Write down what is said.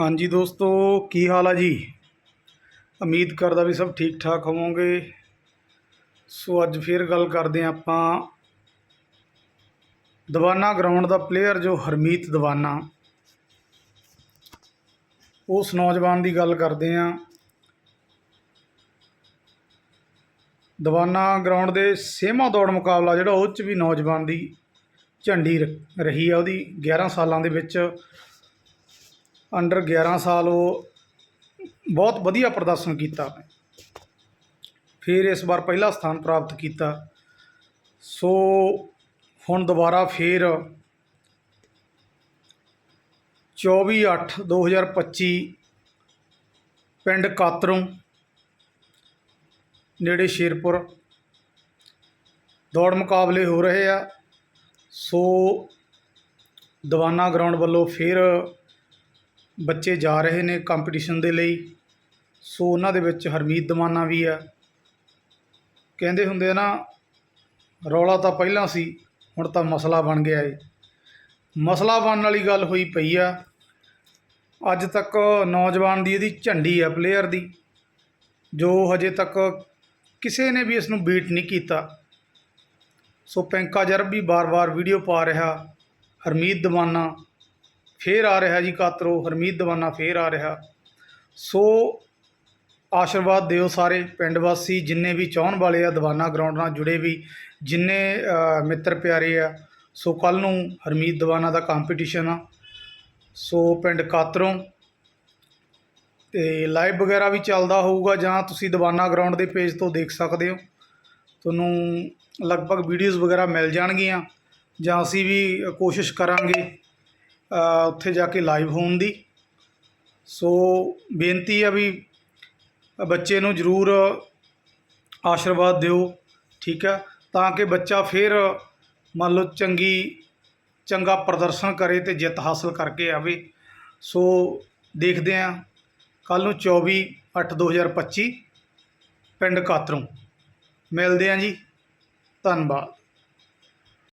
ਹਾਂਜੀ ਦੋਸਤੋ, ਕੀ ਹਾਲ ਆ ਜੀ? ਉਮੀਦ ਕਰਦਾ ਵੀ ਸਭ ਠੀਕ ਠਾਕ ਹੋਵੋਗੇ। ਸੋ ਅੱਜ ਫੇਰ ਗੱਲ ਕਰਦੇ ਹਾਂ ਆਪਾਂ ਦਵਾਨਾ ਗਰਾਊਂਡ ਦਾ ਪਲੇਅਰ ਜੋ ਹਰਮੀਤ ਦਵਾਨਾ। ਉਸ ਨੌਜਵਾਨ ਦੀ ਗੱਲ ਕਰਦੇ ਹਾਂ ਦਵਾਨਾ ਗਰਾਊਂਡ ਦੇ ਸੇਮਾ ਦੌੜ ਮੁਕਾਬਲਾ ਜਿਹੜਾ ਉਹ 'ਚ ਵੀ ਨੌਜਵਾਨ ਦੀ ਝੰਡੀ ਰ- ਰਹੀ ਆ ਉਹਦੀ। 11 ਸਾਲਾਂ ਦੇ ਵਿੱਚ ਅੰਡਰ 11 ਸਾਲ ਉਹ ਬਹੁਤ ਵਧੀਆ ਪ੍ਰਦਰਸ਼ਨ ਕੀਤਾ। ਫਿਰ ਇਸ ਵਾਰ ਪਹਿਲਾ ਸਥਾਨ ਪ੍ਰਾਪਤ ਕੀਤਾ। ਸੋ ਹੁਣ ਦੁਬਾਰਾ ਫਿਰ 24/8/2025 ਪਿੰਡ ਕਾਤਰੋਂ, ਨੇੜੇ ਸ਼ੇਰਪੁਰ, ਦੌੜ ਮੁਕਾਬਲੇ ਹੋ ਰਹੇ ਆ। ਸੋ ਦਵਾਨਾ ਗਰਾਊਂਡ ਵੱਲੋਂ ਫਿਰ ਬੱਚੇ ਜਾ ਰਹੇ ਨੇ ਕੰਪੀਟੀਸ਼ਨ ਦੇ ਲਈ। ਸੋ ਉਹਨਾਂ ਦੇ ਵਿੱਚ ਹਰਮੀਤ ਦਵਾਨਾ ਵੀ ਆ ਕਹਿੰਦੇ ਹੁੰਦੇ ਆ ਨਾ, ਰੌਲਾ ਤਾਂ ਪਹਿਲਾਂ ਸੀ, ਹੁਣ ਤਾਂ ਮਸਲਾ ਬਣ ਗਿਆ ਏ। ਮਸਲਾ ਬਣਨ ਵਾਲੀ ਗੱਲ ਹੋਈ ਪਈ ਆ। ਅੱਜ ਤੱਕ ਨੌਜਵਾਨ ਦੀ ਇਹਦੀ ਝੰਡੀ ਆ ਪਲੇਅਰ ਦੀ, ਜੋ ਹਜੇ ਤੱਕ ਕਿਸੇ ਨੇ ਵੀ ਇਸ ਨੂੰ ਬੀਟ ਨਹੀਂ ਕੀਤਾ। ਸੋ ਪੈਂਕਾ ਜਰਬ ਵੀ ਬਾਰ-ਬਾਰ ਵੀਡੀਓ ਪਾ ਰਿਹਾ, ਹਰਮੀਤ ਦਵਾਨਾ ਫੇਰ ਆ ਰਿਹਾ ਜੀ ਕਾਤਰੋ, ਹਰਮੀਤ ਦਵਾਨਾ ਫੇਰ ਆ ਰਿਹਾ। ਸੋ ਆਸ਼ੀਰਵਾਦ ਦਿਓ ਸਾਰੇ ਪਿੰਡ ਵਾਸੀ, ਜਿੰਨੇ ਵੀ ਚਾਹਣ ਵਾਲੇ ਆ ਦਵਾਨਾ ਗਰਾਊਂਡ ਨਾਲ ਜੁੜੇ ਵੀ, ਜਿੰਨੇ ਮਿੱਤਰ ਪਿਆਰੇ ਆ। ਸੋ ਕੱਲ ਨੂੰ ਹਰਮੀਤ ਦੀਵਾਨਾ ਦਾ ਕੰਪੀਟੀਸ਼ਨ ਆ। ਸੋ ਪਿੰਡ ਕਾਤਰੋਂ ਤੇ ਲਾਈਵ ਵਗੈਰਾ ਵੀ ਚੱਲਦਾ ਹੋਊਗਾ ਜਾਂ ਤੁਸੀਂ ਦਵਾਨਾ ਗਰਾਊਂਡ ਦੇ ਪੇਜ ਤੋਂ ਦੇਖ ਸਕਦੇ ਹੋ। ਤੁਹਾਨੂੰ ਲਗਭਗ ਵੀਡੀਓਜ਼ ਵਗੈਰਾ ਮਿਲ ਜਾਣਗੀਆਂ ਜਾਂ ਅਸੀਂ ਵੀ ਕੋਸ਼ਿਸ਼ ਕਰਾਂਗੇ ਉੱਥੇ ਜਾ ਕੇ ਲਾਈਵ ਹੋਣ ਦੀ। ਸੋ ਬੇਨਤੀ ਆ ਵੀ ਬੱਚੇ ਨੂੰ ਜ਼ਰੂਰ ਆਸ਼ੀਰਵਾਦ ਦਿਓ, ਠੀਕ ਹੈ ਤਾਂ ਕਿ ਬੱਚਾ ਫਿਰ ਮੰਨ ਲਓ ਚੰਗੀ, ਚੰਗਾ ਪ੍ਰਦਰਸ਼ਨ ਕਰੇ ਤੇ ਜਿੱਤ ਹਾਸਲ ਕਰਕੇ ਆਵੇ। ਸੋ ਦੇਖਦੇ ਹਾਂ ਕੱਲ ਨੂੰ 24 8 2025 ਪਿੰਡ ਕਾਤਰੋਂ। ਮਿਲਦੇ ਹਾਂ ਜੀ। ਧੰਨਵਾਦ।